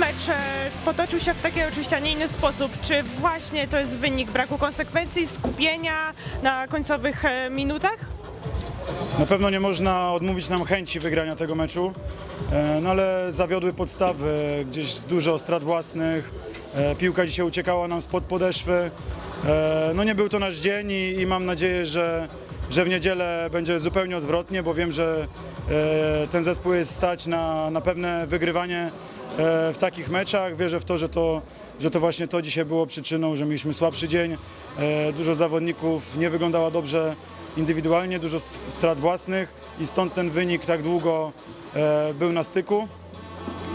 mecz e, potoczył się w taki oczywiście, a nie inny sposób. Czy właśnie to jest wynik braku konsekwencji, skupienia na końcowych e, minutach? Na pewno nie można odmówić nam chęci wygrania tego meczu, e, no ale zawiodły podstawy, gdzieś dużo strat własnych, piłka dzisiaj uciekała nam spod podeszwy. No nie był to nasz dzień i, i mam nadzieję, że, że w niedzielę będzie zupełnie odwrotnie, bo wiem, że ten zespół jest stać na, na pewne wygrywanie w takich meczach. Wierzę w to, że to, że to właśnie to dzisiaj było przyczyną, że mieliśmy słabszy dzień. E, Dużo zawodników nie wyglądała dobrze indywidualnie, dużo st- strat własnych i stąd ten wynik tak długo e, był na styku.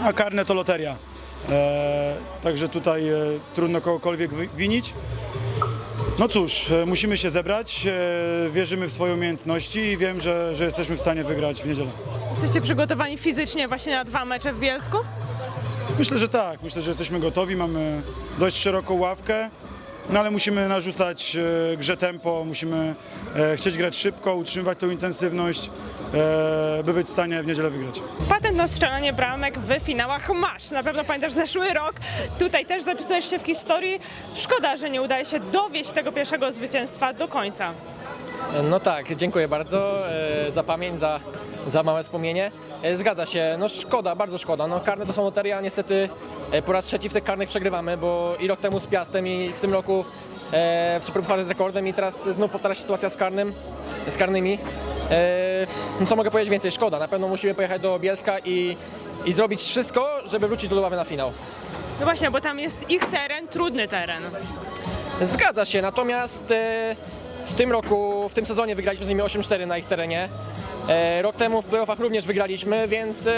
A karne to loteria. E, także tutaj e, trudno kogokolwiek winić. No cóż, e, musimy się zebrać, e, wierzymy w swoje umiejętności i wiem, że, że jesteśmy w stanie wygrać w niedzielę. Jesteście przygotowani fizycznie właśnie na dwa mecze w Bielsku? Myślę, że tak. Myślę, że jesteśmy gotowi. Mamy dość szeroką ławkę, no ale musimy narzucać e, grze tempo, musimy e, chcieć grać szybko, utrzymywać tą intensywność, e, by być w stanie w niedzielę wygrać. Patent na strzelanie bramek w finałach masz. Na pewno pamiętasz zeszły rok. Tutaj też zapisujesz się w historii. Szkoda, że nie udaje się dowieść tego pierwszego zwycięstwa do końca. No tak, dziękuję bardzo e, za pamięć, za, za małe wspomnienie. E, Zgadza się, no szkoda, bardzo szkoda. No karne to są loteria, niestety e, po raz trzeci w tych karnych przegrywamy, bo i rok temu z Piastem i w tym roku e, w Superpucharze z rekordem i teraz znów powtarza się sytuacja z karnym, z karnymi. E, No co mogę powiedzieć więcej, szkoda. Na pewno musimy pojechać do Bielska i, i zrobić wszystko, żeby wrócić do Lubawy na finał. No właśnie, bo tam jest ich teren, trudny teren. Zgadza się, natomiast e, w tym roku, w tym sezonie wygraliśmy z nimi 8-4 na ich terenie. E, Rok temu w playoffach również wygraliśmy, więc e,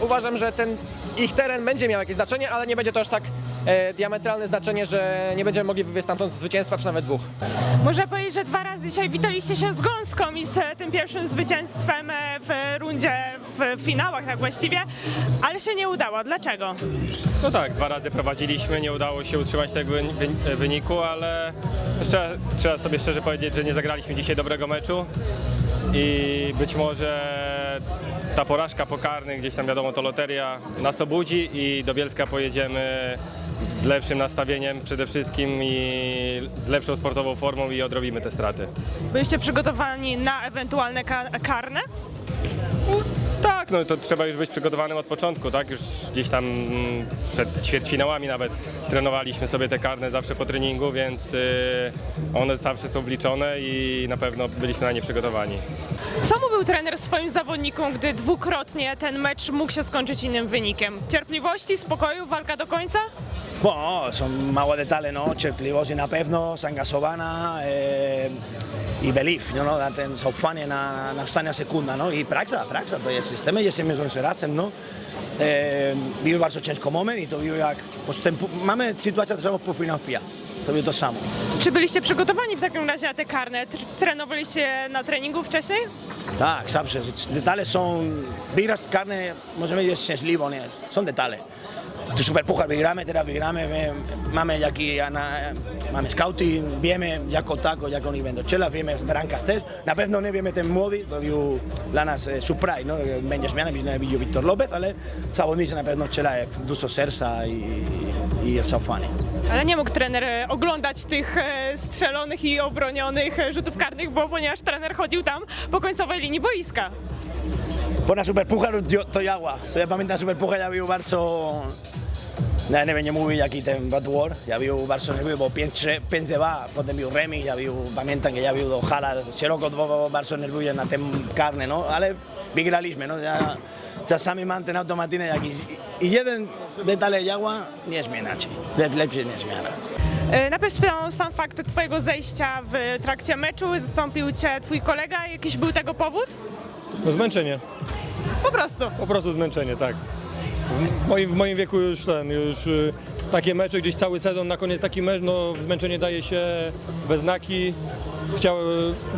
uważam, że ten ich teren będzie miał jakieś znaczenie, ale nie będzie to aż tak e, diametralne znaczenie, że nie będziemy mogli wywieźć stamtąd zwycięstwa, czy nawet dwóch. Można powiedzieć, że dwa razy dzisiaj witaliście się z Gąską i z tym pierwszym zwycięstwem w rundzie, w finałach tak właściwie, ale się nie udało. Dlaczego? No tak, dwa razy prowadziliśmy, nie udało się utrzymać tego wyni- wy- wyniku, ale trzeba, trzeba sobie szczerze powiedzieć, że nie zagraliśmy dzisiaj dobrego meczu i być może ta porażka po karnych, gdzieś tam wiadomo to loteria, nas obudzi i do Bielska pojedziemy z lepszym nastawieniem przede wszystkim i z lepszą sportową formą i odrobimy te straty. Byliście przygotowani na ewentualne ka- karne? Tak, no to trzeba już być przygotowanym od początku, tak? Już gdzieś tam mm, przed ćwierćfinałami nawet trenowaliśmy sobie te karne zawsze po treningu, więc y, one zawsze są wliczone i na pewno byliśmy na nie przygotowani. Co mówił trener swoim zawodnikom, gdy dwukrotnie ten mecz mógł się skończyć innym wynikiem? Cierpliwości, spokoju, walka do końca? Bueno, są małe detale, no? Cierpliwość na pewno, zaangażowana e, i belief, no, no? na ten zaufanie na, na ostatnia sekunda, no? I praksa, praksa, to jest system, jesteśmy z razem, no? E, był bardzo ciężko moment i to był jak, postępu, mamy sytuację, że po finał pijaz, to było to samo. Czy byliście przygotowani w takim razie na te karne? Tr- Trenowaliście na treningu wcześniej? Tak, zawsze, detale są, wygrać karne, możemy być szczęśliwi, nie? są detale. Tu superpuchar wygramy, teraz wygramy, my mamy jaki, na, mamy scouting, wiemy jako tako, jak oni będą strzelać, wiemy bramkarz też. Na pewno nie wiemy ten młody, to był dla nas e, surprise, no? będzie zmiana, widział Wiktor Lopez, ale zawodnicy na pewno strzelają dużo serca i, i jest zaufanie. Ale nie mógł trener e, oglądać tych e, strzelonych i obronionych e, rzutów karnych, bo ponieważ trener chodził tam po końcowej linii boiska. Bo na Superpuchar to-. So ja pamiętam Superpuchar, ja był bardzo... Ja nie będę mówił jaki ten bad war, ja był bardzo nerwowy, bo 5-2, potem był remis, ja był, pamiętam, że ja był do hala, szeroko bardzo nerwowy na tym karne, no, ale wygraliśmy, no, ja czasami mam ten automatyzm, jak i, i jeden detal jała nie zmienia się, Lep, lepszy nie zmiana. E, Najpierw spytam sam fakt twojego zejścia w trakcie meczu, zastąpił cię twój kolega, jakiś był tego powód? No zmęczenie, Po prostu. po prostu zmęczenie, tak. W moim, w moim wieku już ten, już y, takie mecze, gdzieś cały sezon, na koniec taki mecz, no zmęczenie daje się we znaki. Chciał,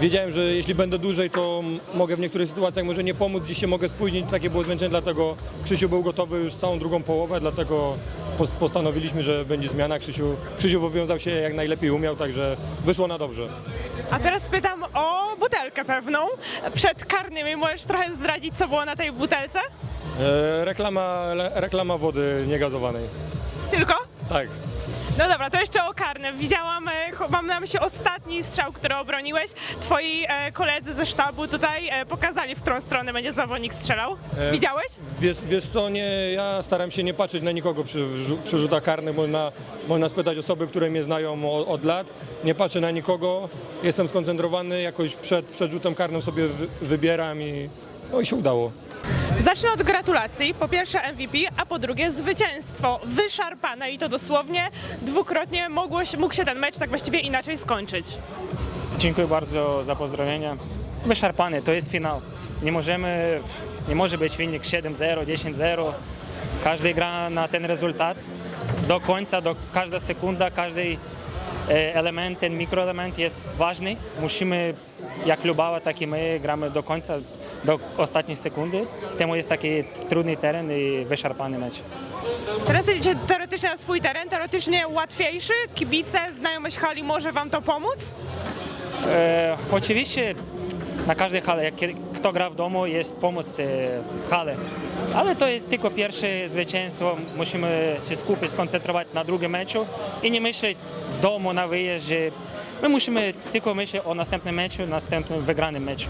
wiedziałem, że jeśli będę dłużej, to mogę w niektórych sytuacjach może nie pomóc, gdzieś się mogę spóźnić, takie było zmęczenie, dlatego Krzysiu był gotowy już całą drugą połowę, dlatego postanowiliśmy, że będzie zmiana. Krzysiu, Krzysiu wywiązał się jak najlepiej umiał, także wyszło na dobrze. A teraz pytam o butelkę pewną. Przed karnymi możesz trochę zdradzić, co było na tej butelce? E, reklama, le, reklama wody niegazowanej. Tylko? Tak. No dobra, to jeszcze o karne. Widziałam, e, mam na myśli ostatni strzał, który obroniłeś. Twoi e, koledzy ze sztabu tutaj e, pokazali, w którą stronę będzie zawodnik strzelał. Widziałeś? Wiesz, wiesz co, nie, ja staram się nie patrzeć na nikogo przy, przy rzutach karnych. Można, można spytać osoby, które mnie znają od, od lat. Nie patrzę na nikogo, jestem skoncentrowany, jakoś przed, przed rzutem karnym sobie wy, wybieram i, no i się udało. Zacznę od gratulacji. Po pierwsze MVP, a po drugie zwycięstwo. Wyszarpane i to dosłownie dwukrotnie mogło mógł się ten mecz tak właściwie inaczej skończyć. Dziękuję bardzo za pozdrowienia. Wyszarpany, to jest finał. Nie możemy, nie może być wynik 7-0, 10-0. Każdy gra na ten rezultat do końca, do każda sekunda, każdy e, element, ten mikroelement jest ważny. Musimy, jak Lubawa, tak i my gramy do końca, do ostatniej sekundy. Temu jest taki trudny teren i wyszarpany mecz. Teraz jedziecie teoretycznie na swój teren, teoretycznie łatwiejszy. Kibice, znajomość hali może wam to pomóc? E, oczywiście na każdej hale, jak kto gra w domu, jest pomoc e, w hale. Ale to jest tylko pierwsze zwycięstwo. Musimy się skupić, skoncentrować na drugim meczu i nie myśleć w domu, na wyjeździe. My musimy tylko myśleć o następnym meczu, następnym wygranym meczu.